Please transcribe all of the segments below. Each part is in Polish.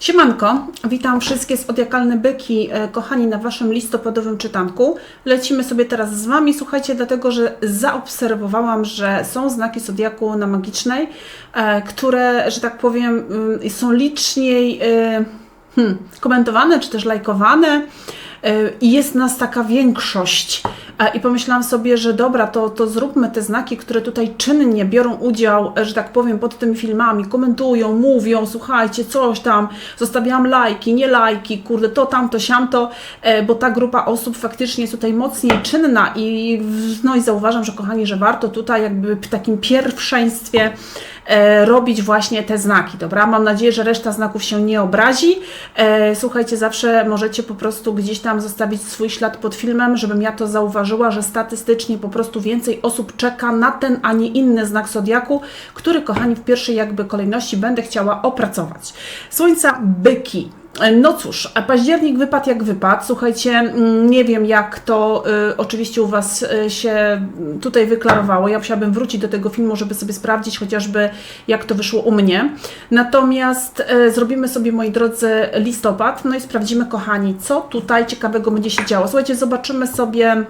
Siemanko, witam wszystkie zodiakalne byki, e, kochani, na Waszym listopadowym czytanku. Lecimy sobie teraz z Wami, słuchajcie, dlatego, że zaobserwowałam, że są znaki zodiaku na magicznej, e, które, że tak powiem, y, są liczniej y, hmm, komentowane, czy też lajkowane i jest nas taka większość. I pomyślałam sobie, że dobra, to, to zróbmy te znaki, które tutaj czynnie biorą udział, e, że tak powiem, pod tymi filmami, komentują, mówią, słuchajcie, coś tam, zostawiałam lajki, nie lajki, kurde, to tamto, siamto, e, bo ta grupa osób faktycznie jest tutaj mocniej czynna i no i zauważam, że kochani, że warto tutaj jakby w takim pierwszeństwie e, robić właśnie te znaki, dobra? Mam nadzieję, że reszta znaków się nie obrazi. Słuchajcie, zawsze możecie po prostu gdzieś tam zostawić swój ślad pod filmem, żebym ja to zauważyła, że statystycznie po prostu więcej osób czeka na ten, a nie inny znak zodiaku, który, kochani, w pierwszej jakby kolejności będę chciała opracować. Słońca byki. No cóż, październik wypadł jak wypadł. Słuchajcie, mm, nie wiem jak to y, oczywiście u Was y, się tutaj wyklarowało. Ja musiałabym wrócić do tego filmu, żeby sobie sprawdzić chociażby jak to wyszło u mnie. Natomiast y, zrobimy sobie, moi drodzy, listopad. No i sprawdzimy, kochani, co tutaj ciekawego będzie się działo. Słuchajcie, zobaczymy sobie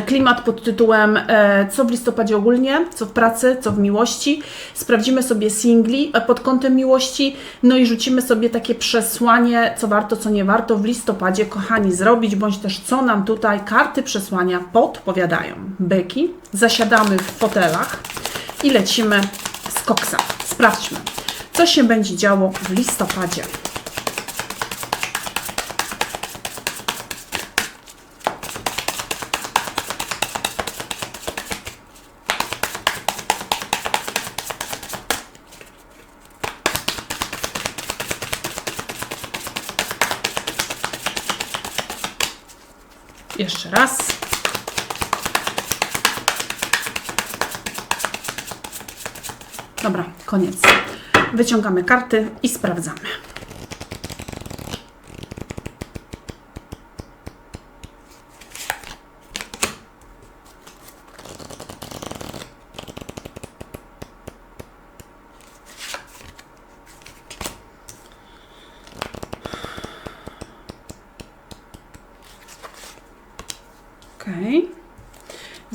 klimat pod tytułem e, co w listopadzie ogólnie, co w pracy, co w miłości. Sprawdzimy sobie singli e, pod kątem miłości, no i rzucimy sobie takie przesłanie, co warto, co nie warto w listopadzie, kochani, zrobić, bądź też co nam tutaj karty przesłania podpowiadają. Byki, zasiadamy w fotelach i lecimy z koksa. Sprawdźmy, co się będzie działo w listopadzie. Jeszcze raz. Dobra, koniec. Wyciągamy karty i sprawdzamy.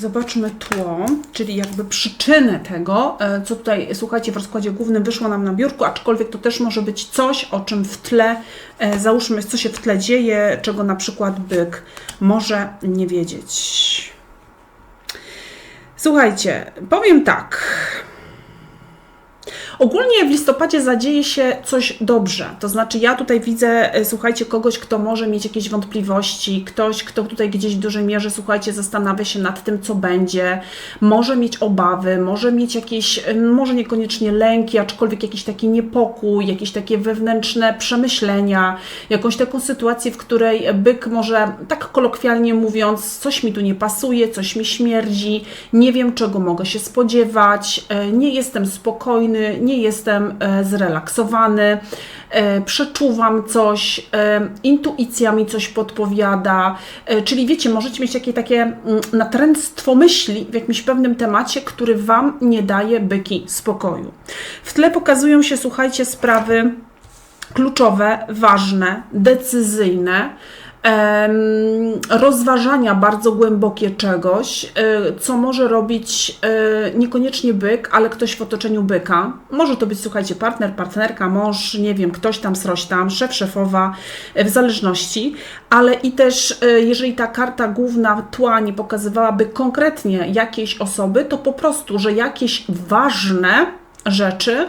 Zobaczmy tło, czyli jakby przyczynę tego, e, co tutaj, słuchajcie, w rozkładzie głównym wyszło nam na biurku, aczkolwiek to też może być coś, o czym w tle, e, załóżmy, co się w tle dzieje, czego na przykład byk może nie wiedzieć. Słuchajcie, powiem tak. Ogólnie w listopadzie zadzieje się coś dobrze. To znaczy, ja tutaj widzę, e, słuchajcie, kogoś, kto może mieć jakieś wątpliwości, ktoś, kto tutaj gdzieś w dużej mierze, słuchajcie, zastanawia się nad tym, co będzie, może mieć obawy, może mieć jakieś, e, może niekoniecznie lęki, aczkolwiek jakiś taki niepokój, jakieś takie wewnętrzne przemyślenia, jakąś taką sytuację, w której byk może, tak kolokwialnie mówiąc, coś mi tu nie pasuje, coś mi śmierdzi, nie wiem, czego mogę się spodziewać, e, nie jestem spokojny, nie jestem e, zrelaksowany, e, przeczuwam coś, e, intuicja mi coś podpowiada, czyli wiecie, możecie mieć takie, takie mm, natręctwo myśli w jakimś pewnym temacie, który Wam nie daje byki spokoju. W tle pokazują się, słuchajcie, sprawy kluczowe, ważne, decyzyjne, rozważania bardzo głębokie czegoś, e, co może robić e, niekoniecznie byk, ale ktoś w otoczeniu byka. Może to być, słuchajcie, partner, partnerka, mąż, nie wiem, ktoś tam, sroś tam, szef, szefowa, e, w zależności, ale i też, jeżeli ta karta główna tła nie pokazywałaby konkretnie jakiejś osoby, to po prostu, że jakieś ważne rzeczy,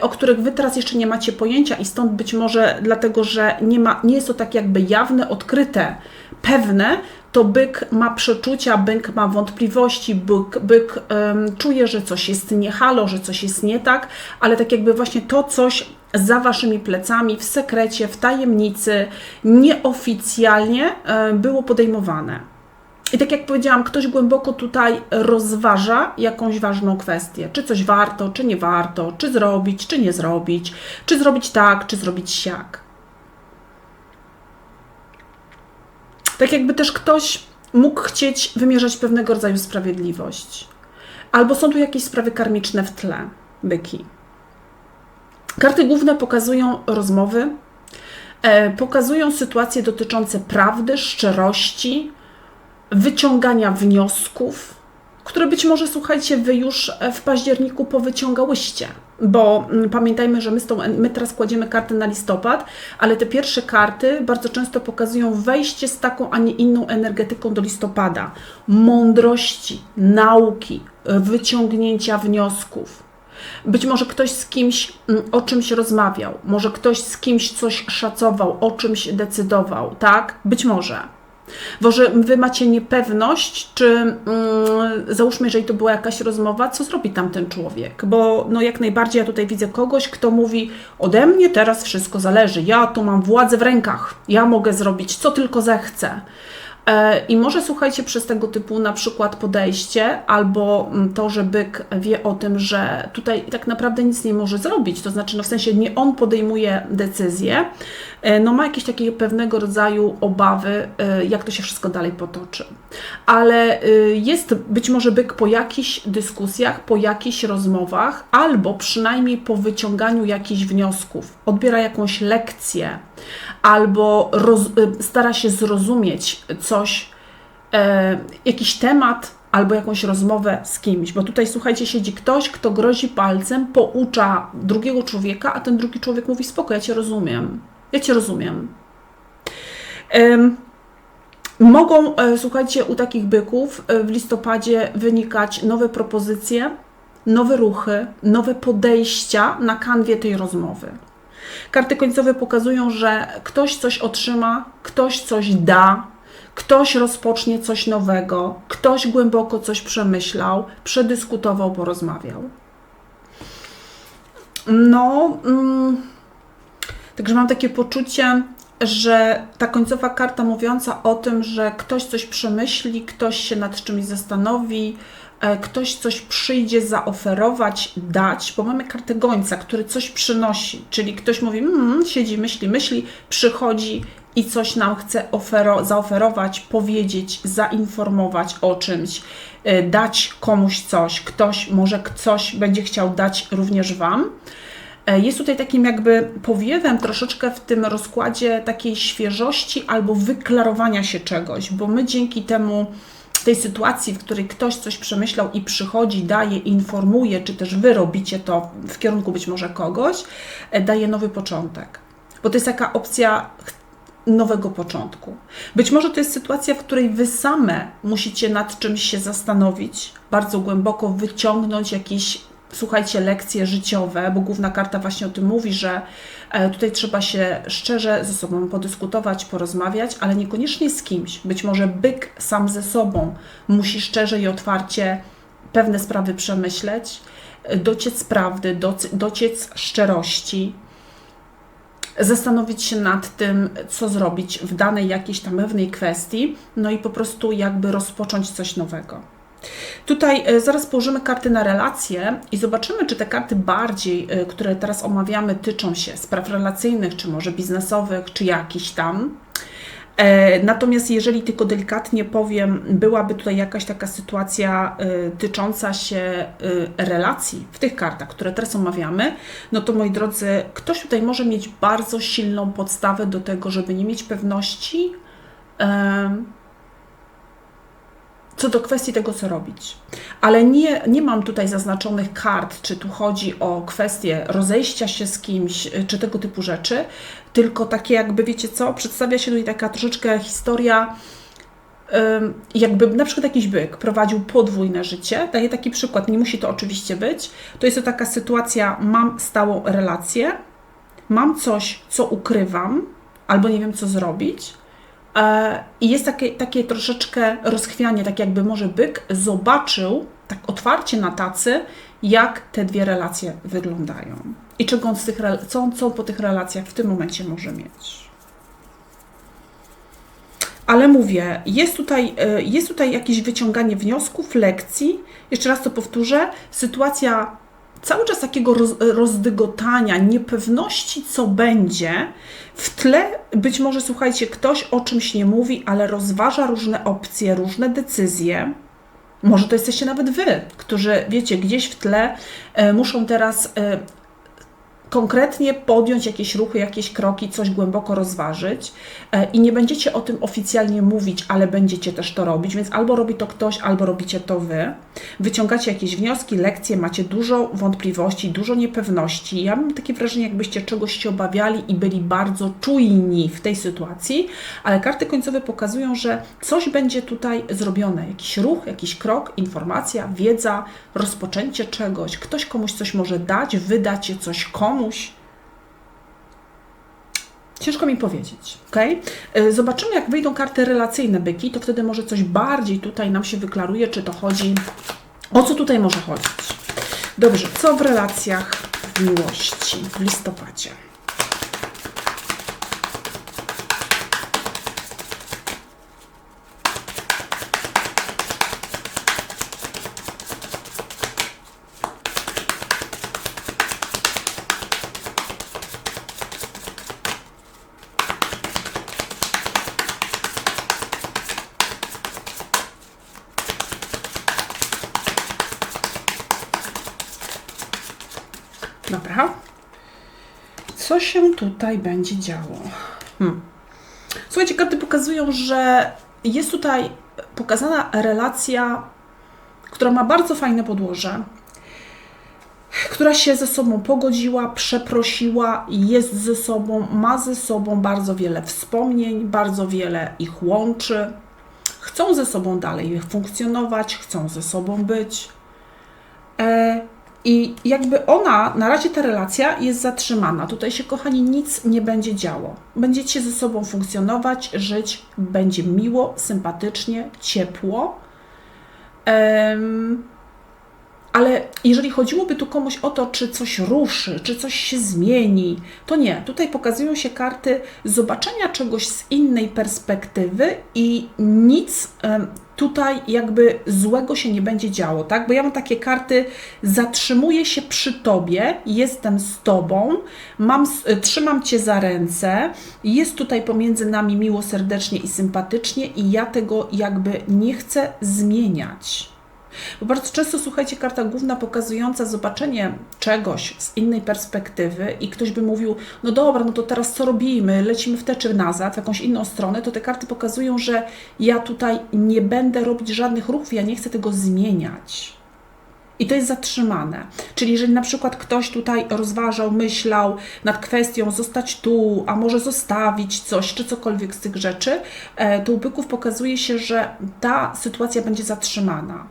o których Wy teraz jeszcze nie macie pojęcia i stąd być może dlatego, że nie, ma, nie jest to tak jakby jawne, odkryte, pewne, to byk ma przeczucia, byk ma wątpliwości, byk, byk em, czuje, że coś jest nie halo, że coś jest nie tak, ale tak jakby właśnie to coś za Waszymi plecami, w sekrecie, w tajemnicy, nieoficjalnie e, było podejmowane. I tak jak powiedziałam, ktoś głęboko tutaj rozważa jakąś ważną kwestię. Czy coś warto, czy nie warto, czy zrobić, czy nie zrobić, czy zrobić tak, czy zrobić siak. Tak jakby też ktoś mógł chcieć wymierzać pewnego rodzaju sprawiedliwość. Albo są tu jakieś sprawy karmiczne w tle, byki. Karty główne pokazują rozmowy, e, pokazują sytuacje dotyczące prawdy, szczerości, wyciągania wniosków, które być może, słuchajcie, wy już w październiku powyciągałyście, bo mm, pamiętajmy, że my, tą, my teraz kładziemy karty na listopad, ale te pierwsze karty bardzo często pokazują wejście z taką, a nie inną energetyką do listopada. Mądrości, nauki, wyciągnięcia wniosków. Być może ktoś z kimś mm, o czymś rozmawiał, może ktoś z kimś coś szacował, o czymś decydował, tak? Być może. Bo że wy macie niepewność, czy mm, załóżmy, jeżeli to była jakaś rozmowa, co zrobi tamten człowiek? Bo no jak najbardziej ja tutaj widzę kogoś, kto mówi: Ode mnie teraz wszystko zależy, ja tu mam władzę w rękach, ja mogę zrobić co tylko zechcę. E, I może słuchajcie przez tego typu na przykład podejście, albo mm, to, że byk wie o tym, że tutaj tak naprawdę nic nie może zrobić, to znaczy, no w sensie nie on podejmuje decyzję, no ma jakieś takie pewnego rodzaju obawy, e, jak to się wszystko dalej potoczy. Ale jest być może byk po jakichś dyskusjach, po jakichś rozmowach, albo przynajmniej po wyciąganiu jakichś wniosków, odbiera jakąś lekcję, albo stara się zrozumieć coś, e, jakiś temat, albo jakąś rozmowę z kimś, bo tutaj słuchajcie, siedzi ktoś, kto grozi palcem, poucza drugiego człowieka, a ten drugi człowiek mówi: Spoko, ja cię rozumiem. Ja cię rozumiem. mogą, e, słuchajcie, u takich byków e, w listopadzie wynikać nowe propozycje, nowe ruchy, nowe podejścia na kanwie tej rozmowy. Karty końcowe pokazują, że ktoś coś otrzyma, ktoś coś da, ktoś rozpocznie coś nowego, ktoś głęboko coś przemyślał, przedyskutował, porozmawiał. No, mm, także mam takie poczucie, że ta końcowa karta mówiąca o tym, że ktoś coś przemyśli, ktoś się nad czymś zastanowi, E, ktoś coś przyjdzie zaoferować, dać, bo mamy kartę gońca, który coś przynosi, czyli ktoś mówi, mmm, siedzi, myśli, myśli, przychodzi i coś nam chce ofero- zaoferować, powiedzieć, zainformować o czymś, e, dać komuś coś, ktoś może coś będzie chciał dać również Wam. E, jest tutaj takim jakby powiewem troszeczkę w tym rozkładzie takiej świeżości albo wyklarowania się czegoś, bo my dzięki temu tej sytuacji, w której ktoś coś przemyślał i przychodzi, daje, informuje, czy też wy robicie to w kierunku być może kogoś, e, daje nowy początek. Bo to jest taka opcja nowego początku. Być może to jest sytuacja, w której wy same musicie nad czymś się zastanowić, bardzo głęboko wyciągnąć jakiś słuchajcie, lekcje życiowe, bo główna karta właśnie o tym mówi, że e, tutaj trzeba się szczerze ze sobą podyskutować, porozmawiać, ale niekoniecznie z kimś. Być może byk sam ze sobą musi szczerze i otwarcie pewne sprawy przemyśleć, dociec prawdy, dociec szczerości, zastanowić się nad tym, co zrobić w danej jakiejś tam pewnej kwestii, no i po prostu jakby rozpocząć coś nowego. Tutaj e, zaraz położymy karty na relacje i zobaczymy, czy te karty bardziej, e, które teraz omawiamy, tyczą się spraw relacyjnych, czy może biznesowych, czy jakichś tam. E, natomiast jeżeli tylko delikatnie powiem, byłaby tutaj jakaś taka sytuacja tycząca się relacji w tych kartach, które teraz omawiamy, no to moi drodzy, ktoś tutaj może mieć bardzo silną podstawę do tego, żeby nie mieć pewności, co do kwestii tego, co robić. Ale nie, nie mam tutaj zaznaczonych kart, czy tu chodzi o kwestię rozejścia się z kimś, y, czy tego typu rzeczy, tylko takie jakby, wiecie co, przedstawia się tutaj taka troszeczkę historia, jakby na przykład jakiś byk prowadził podwójne życie. Daję taki przykład, nie musi to oczywiście być. To jest to taka sytuacja, mam stałą relację, mam coś, co ukrywam, albo nie wiem, co zrobić, E, I jest takie, takie troszeczkę rozchwianie, tak jakby może byk zobaczył tak otwarcie na tacy, jak te dwie relacje wyglądają i czego on z tych, co on co po tych relacjach w tym momencie może mieć. Ale mówię, jest tutaj, e, jest tutaj jakieś wyciąganie wniosków, lekcji. Jeszcze raz to powtórzę. Sytuacja cały czas takiego roz, rozdygotania, niepewności, co będzie. W tle być może, słuchajcie, ktoś o czymś nie mówi, ale rozważa różne opcje, różne decyzje. Może to jesteście nawet wy, którzy, wiecie, gdzieś w tle e, muszą teraz e, konkretnie podjąć jakieś ruchy, jakieś kroki, coś głęboko rozważyć e, i nie będziecie o tym oficjalnie mówić, ale będziecie też to robić, więc albo robi to ktoś, albo robicie to wy. Wyciągacie jakieś wnioski, lekcje, macie dużo wątpliwości, dużo niepewności. Ja mam takie wrażenie, jakbyście czegoś się obawiali i byli bardzo czujni w tej sytuacji, ale karty końcowe pokazują, że coś będzie tutaj zrobione, jakiś ruch, jakiś krok, informacja, wiedza, rozpoczęcie czegoś, ktoś komuś coś może dać, wydacie coś komuś. Ciężko mi powiedzieć, ok? Zobaczymy, jak wyjdą karty relacyjne byki, to wtedy może coś bardziej tutaj nam się wyklaruje, czy to chodzi, o co tutaj może chodzić. Dobrze, co w relacjach w miłości w listopadzie? Dobra. Co się tutaj będzie działo? Hmm. Słuchajcie, karty pokazują, że jest tutaj pokazana relacja, która ma bardzo fajne podłoże, która się ze sobą pogodziła, przeprosiła, jest ze sobą, ma ze sobą bardzo wiele wspomnień, bardzo wiele ich łączy. Chcą ze sobą dalej funkcjonować, chcą ze sobą być. E i jakby ona, na razie ta relacja jest zatrzymana. Tutaj się, kochani, nic nie będzie działo. Będziecie ze sobą funkcjonować, żyć, będzie miło, sympatycznie, ciepło. Um, ale jeżeli chodziłoby tu komuś o to, czy coś ruszy, czy coś się zmieni, to nie. Tutaj pokazują się karty zobaczenia czegoś z innej perspektywy i nic tutaj jakby złego się nie będzie działo, tak? Bo ja mam takie karty, zatrzymuję się przy tobie, jestem z tobą, mam, trzymam cię za ręce, jest tutaj pomiędzy nami miło, serdecznie i sympatycznie i ja tego jakby nie chcę zmieniać. Bo bardzo często, słuchajcie, karta główna pokazująca zobaczenie czegoś z innej perspektywy i ktoś by mówił, no dobra, no to teraz co robimy? Lecimy w tę czy nazad, w jakąś inną stronę, to te karty pokazują, że ja tutaj nie będę robić żadnych ruchów, ja nie chcę tego zmieniać. I to jest zatrzymane. Czyli jeżeli na przykład ktoś tutaj rozważał, myślał nad kwestią zostać tu, a może zostawić coś, czy cokolwiek z tych rzeczy, e, to u byków pokazuje się, że ta sytuacja będzie zatrzymana.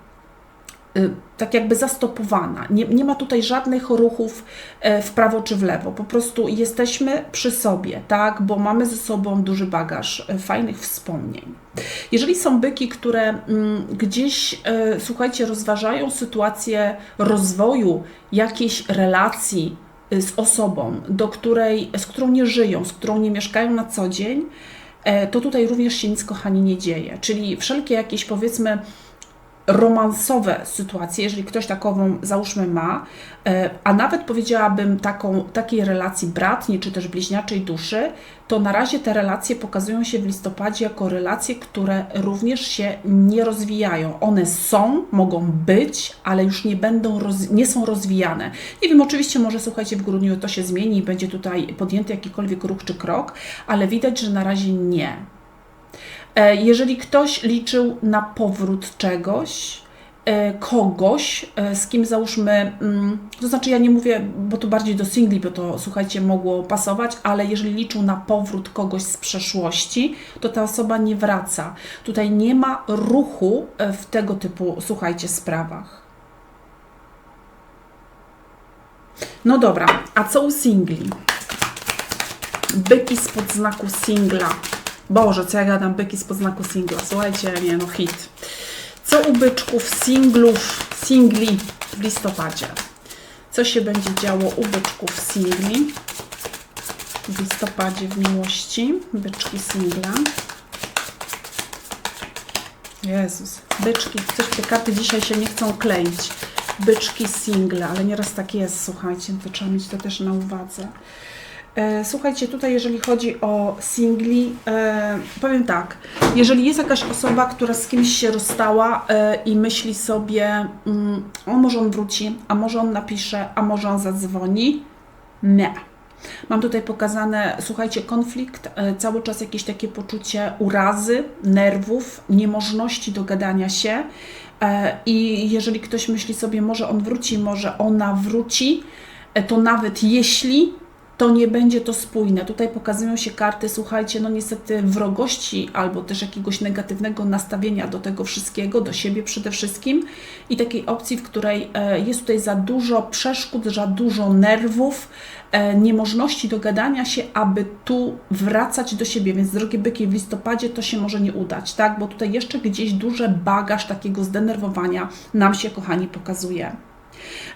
Y, tak jakby zastopowana. Nie, nie ma tutaj żadnych ruchów e, w prawo czy w lewo. Po prostu jesteśmy przy sobie, tak, bo mamy ze sobą duży bagaż e, fajnych wspomnień. Jeżeli są byki, które mm, gdzieś, e, słuchajcie, rozważają sytuację rozwoju jakiejś relacji z osobą, do której, z którą nie żyją, z którą nie mieszkają na co dzień, to tutaj również się nic, kochani, nie dzieje. Czyli wszelkie jakieś, powiedzmy, romansowe sytuacje, jeżeli ktoś takową, załóżmy, ma, e, a nawet powiedziałabym taką, takiej relacji bratniej czy też bliźniaczej duszy, to na razie te relacje pokazują się w listopadzie jako relacje, które również się nie rozwijają. One są, mogą być, ale już nie będą, nie są rozwijane. Nie wiem, oczywiście może słuchajcie, w grudniu to się zmieni i będzie tutaj podjęty jakikolwiek ruch czy krok, ale widać, że na razie nie. E, jeżeli ktoś liczył na powrót czegoś, e, kogoś, e, z kim załóżmy, mm, to znaczy ja nie mówię, bo to bardziej do singli, bo to słuchajcie, mogło pasować, ale jeżeli liczył na powrót kogoś z przeszłości, to ta osoba nie wraca. Tutaj nie ma ruchu w tego typu, słuchajcie, sprawach. No dobra, a co u singli? Byki spod znaku singla. Boże, co ja gadam, byki z podznaku singla. Słuchajcie, nie no, hit. Co u byczków, singlów, singli w listopadzie? Co się będzie działo u byczków singli w listopadzie w miłości? Byczki singla. Jezus, byczki, coś te karty dzisiaj się nie chcą kleić. Byczki single, ale nieraz tak jest, słuchajcie, to trzeba mieć to też na uwadze. E, słuchajcie, tutaj jeżeli chodzi o singli, e, powiem tak, jeżeli jest jakaś osoba, która z kimś się rozstała e, i myśli sobie, mm, o może on wróci, a może on napisze, a może on zadzwoni, Nie. Mam tutaj pokazane, słuchajcie, konflikt, cały czas jakieś takie poczucie urazy, nerwów, niemożności dogadania się. I jeżeli ktoś myśli sobie, może on wróci, może ona wróci, to nawet jeśli to nie będzie to spójne. Tutaj pokazują się karty, słuchajcie, no niestety wrogości albo też jakiegoś negatywnego nastawienia do tego wszystkiego, do siebie przede wszystkim i takiej opcji, w której e, jest tutaj za dużo przeszkód, za dużo nerwów, e, niemożności dogadania się, aby tu wracać do siebie. Więc drogie byki, w listopadzie to się może nie udać, tak? Bo tutaj jeszcze gdzieś duży bagaż takiego zdenerwowania nam się, kochani, pokazuje.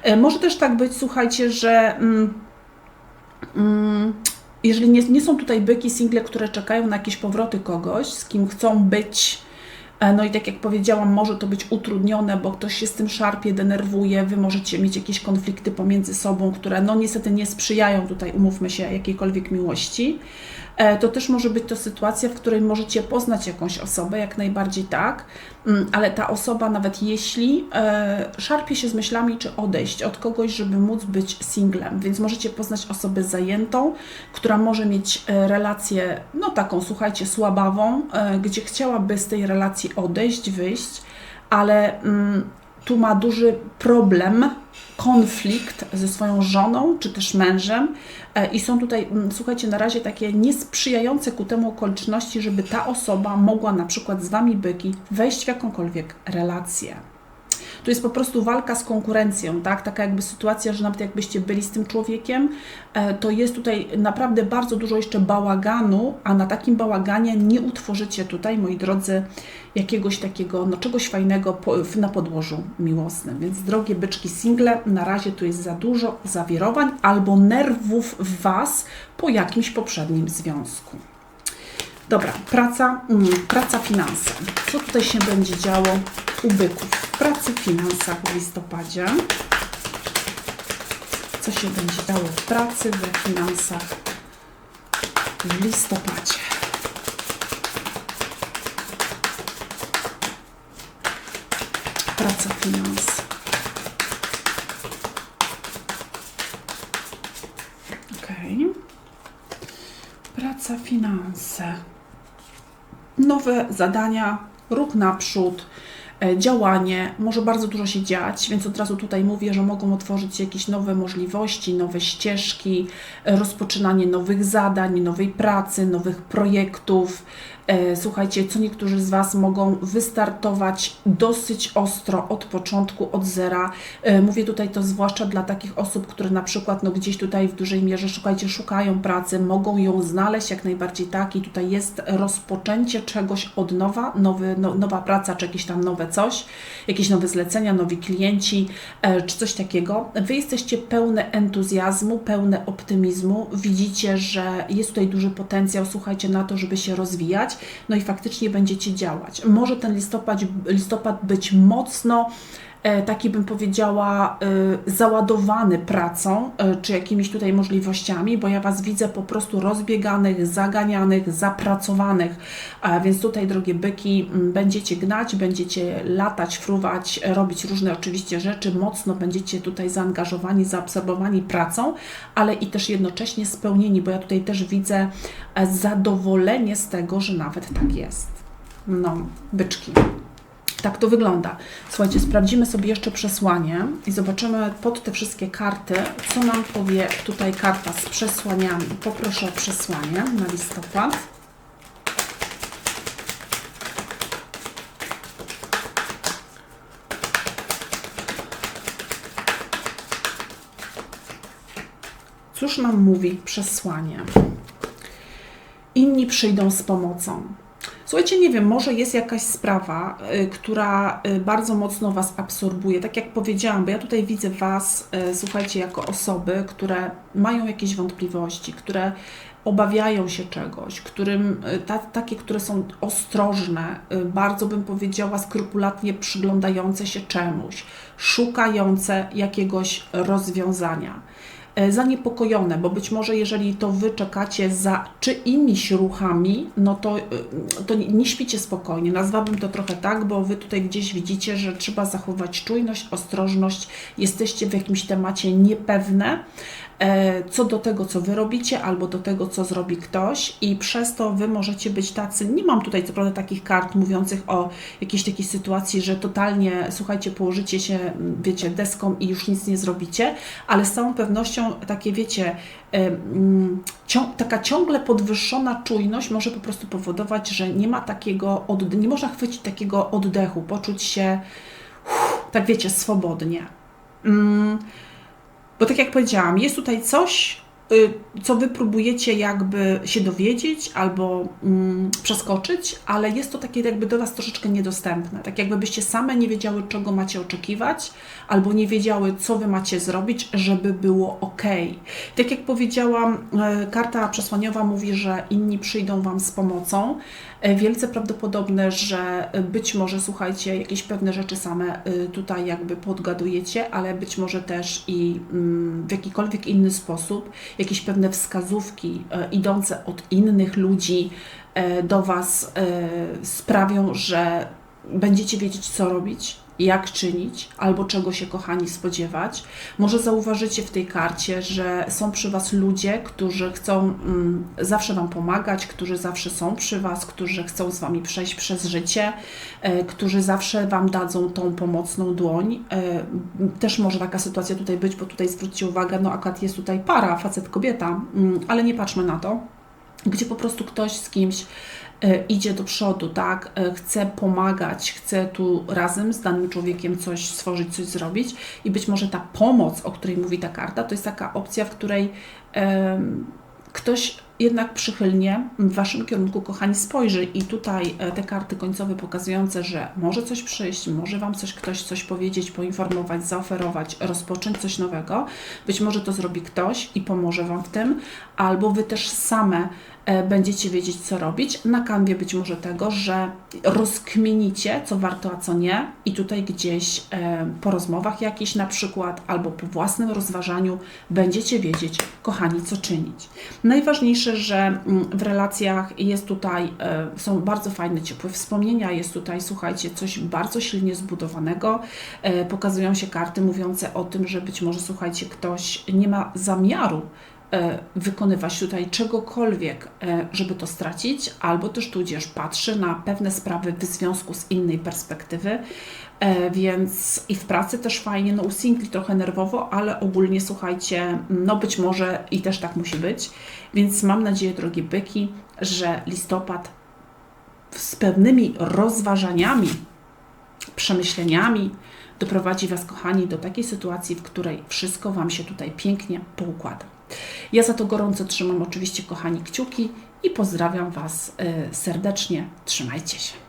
E, może też tak być, słuchajcie, że. Mm, jeżeli nie, nie są tutaj byki, single, które czekają na jakieś powroty kogoś, z kim chcą być, e, no i tak jak powiedziałam, może to być utrudnione, bo ktoś się z tym szarpie, denerwuje, wy możecie mieć jakieś konflikty pomiędzy sobą, które no niestety nie sprzyjają tutaj, umówmy się, jakiejkolwiek miłości. E, to też może być to sytuacja, w której możecie poznać jakąś osobę, jak najbardziej tak, mm, ale ta osoba, nawet jeśli e, szarpie się z myślami, czy odejść od kogoś, żeby móc być singlem, więc możecie poznać osobę zajętą, która może mieć e, relację, no taką, słuchajcie, słabawą, gdzie chciałaby z tej relacji odejść, wyjść, ale mm, tu ma duży problem, konflikt ze swoją żoną czy też mężem e, i są tutaj, słuchajcie, na razie takie niesprzyjające ku temu okoliczności, żeby ta osoba mogła na przykład z Wami byki wejść w jakąkolwiek relację. To jest po prostu walka z konkurencją, tak? Taka jakby sytuacja, że nawet jakbyście byli z tym człowiekiem, e, to jest tutaj naprawdę bardzo dużo jeszcze bałaganu, a na takim bałaganie nie utworzycie tutaj, moi drodzy, jakiegoś takiego, no czegoś fajnego na podłożu miłosnym. Więc drogie byczki single, na razie tu jest za dużo zawirowań albo nerwów w Was po jakimś poprzednim związku. Dobra, praca, mm, praca finanse. Co tutaj się będzie działo u byków? W pracy, finansach w listopadzie. Co się będzie działo w pracy, we finansach w listopadzie? Praca, finanse. Praca, finanse. Nowe zadania, ruch naprzód, e, działanie, może bardzo dużo się dziać, więc od razu tutaj mówię, że mogą otworzyć się jakieś nowe możliwości, nowe ścieżki, e, rozpoczynanie nowych zadań, nowej pracy, nowych projektów, słuchajcie, co niektórzy z Was mogą wystartować dosyć ostro od początku, od zera. E, mówię tutaj to zwłaszcza dla takich osób, które na przykład no, gdzieś tutaj w dużej mierze, szukajcie, szukają pracy, mogą ją znaleźć jak najbardziej tak i tutaj jest rozpoczęcie czegoś od nowa, nowy, no, nowa praca, czy jakieś tam nowe coś, jakieś nowe zlecenia, nowi klienci, e, czy coś takiego. Wy jesteście pełne entuzjazmu, pełne optymizmu, widzicie, że jest tutaj duży potencjał, słuchajcie, na to, żeby się rozwijać no i faktycznie będziecie działać. Może ten listopad, listopad być mocno taki bym powiedziała, e, załadowany pracą, e, czy jakimiś tutaj możliwościami, bo ja Was widzę po prostu rozbieganych, zaganianych, zapracowanych. Więc tutaj, drogie byki, będziecie gnać, będziecie latać, fruwać, robić różne oczywiście rzeczy, mocno będziecie tutaj zaangażowani, zaabsorbowani pracą, ale i też jednocześnie spełnieni, bo ja tutaj też widzę zadowolenie z tego, że nawet tak jest. No, byczki. Tak to wygląda. Słuchajcie, sprawdzimy sobie jeszcze przesłanie i zobaczymy pod te wszystkie karty, co nam powie tutaj karta z przesłaniami. Poproszę o przesłanie na listopad. Cóż nam mówi przesłanie? inni przyjdą z pomocą. Słuchajcie, nie wiem, może jest jakaś sprawa, y, która y, bardzo mocno Was absorbuje. Tak jak powiedziałam, bo ja tutaj widzę Was, y, słuchajcie, jako osoby, które mają jakieś wątpliwości, które obawiają się czegoś, którym, ta, takie, które są ostrożne, bardzo bym powiedziała, skrupulatnie przyglądające się czemuś, szukające jakiegoś rozwiązania. E, zaniepokojone, bo być może jeżeli to Wy czekacie za czyimiś ruchami, no to, e, to nie śpicie spokojnie. Nazwałabym to trochę tak, bo Wy tutaj gdzieś widzicie, że trzeba zachować czujność, ostrożność, jesteście w jakimś temacie niepewne, co do tego, co wy robicie, albo do tego, co zrobi ktoś, i przez to wy możecie być tacy. Nie mam tutaj co prawda takich kart mówiących o jakiejś takiej sytuacji, że totalnie, słuchajcie, położycie się, wiecie, deską i już nic nie zrobicie, ale z całą pewnością takie, wiecie, taka ciągle podwyższona czujność może po prostu powodować, że nie ma takiego, nie można chwycić takiego oddechu, poczuć się, uff, tak wiecie, swobodnie. Mm, bo tak jak powiedziałam, jest tutaj coś, y, co wy próbujecie jakby się dowiedzieć albo mm, przeskoczyć, ale jest to takie jakby do was troszeczkę niedostępne. Tak jakby byście same nie wiedziały, czego macie oczekiwać, albo nie wiedziały, co wy macie zrobić, żeby było ok. Tak jak powiedziałam, e, karta przesłaniowa mówi, że inni przyjdą wam z pomocą. E, wielce prawdopodobne, że być może, słuchajcie, jakieś pewne rzeczy same e, tutaj jakby podgadujecie, ale być może też i mm, w jakikolwiek inny sposób jakieś pewne wskazówki idące od innych ludzi do Was sprawią, że będziecie wiedzieć, co robić, jak czynić, albo czego się, kochani, spodziewać. Może zauważycie w tej karcie, że są przy Was ludzie, którzy chcą mm, zawsze Wam pomagać, którzy zawsze są przy Was, którzy chcą z Wami przejść przez życie, e, którzy zawsze Wam dadzą tą pomocną dłoń. E, też może taka sytuacja tutaj być, bo tutaj zwróćcie uwagę, no akurat jest tutaj para, facet, kobieta, mm, ale nie patrzmy na to, gdzie po prostu ktoś z kimś idzie do przodu, tak? E, chce pomagać, chce tu razem z danym człowiekiem coś stworzyć, coś zrobić i być może ta pomoc, o której mówi ta karta, to jest taka opcja, w której ktoś jednak przychylnie w Waszym kierunku, kochani, spojrzy. I tutaj e, te karty końcowe pokazujące, że może coś przyjść, może Wam coś ktoś coś powiedzieć, poinformować, zaoferować, rozpocząć coś nowego. Być może to zrobi ktoś i pomoże Wam w tym, albo Wy też same E, będziecie wiedzieć, co robić. Na kanwie być może tego, że rozkminicie, co warto, a co nie, i tutaj gdzieś e, po rozmowach jakichś na przykład, albo po własnym rozważaniu będziecie wiedzieć, kochani, co czynić. Najważniejsze, że mm, w relacjach jest tutaj, e, są bardzo fajne, ciepłe wspomnienia, jest tutaj, słuchajcie, coś bardzo silnie zbudowanego. Pokazują się karty mówiące o tym, że być może, słuchajcie, ktoś nie ma zamiaru E, wykonywać tutaj czegokolwiek, e, żeby to stracić, albo też tudzież patrzy na pewne sprawy w związku z innej perspektywy, e, więc i w pracy też fajnie, no u singli trochę nerwowo, ale ogólnie słuchajcie, no być może i też tak musi być, więc mam nadzieję, drogie byki, że listopad z pewnymi rozważaniami, przemyśleniami doprowadzi Was, kochani, do takiej sytuacji, w której wszystko Wam się tutaj pięknie poukłada. Ja za to gorąco trzymam oczywiście, kochani, kciuki i pozdrawiam Was y, serdecznie. Trzymajcie się.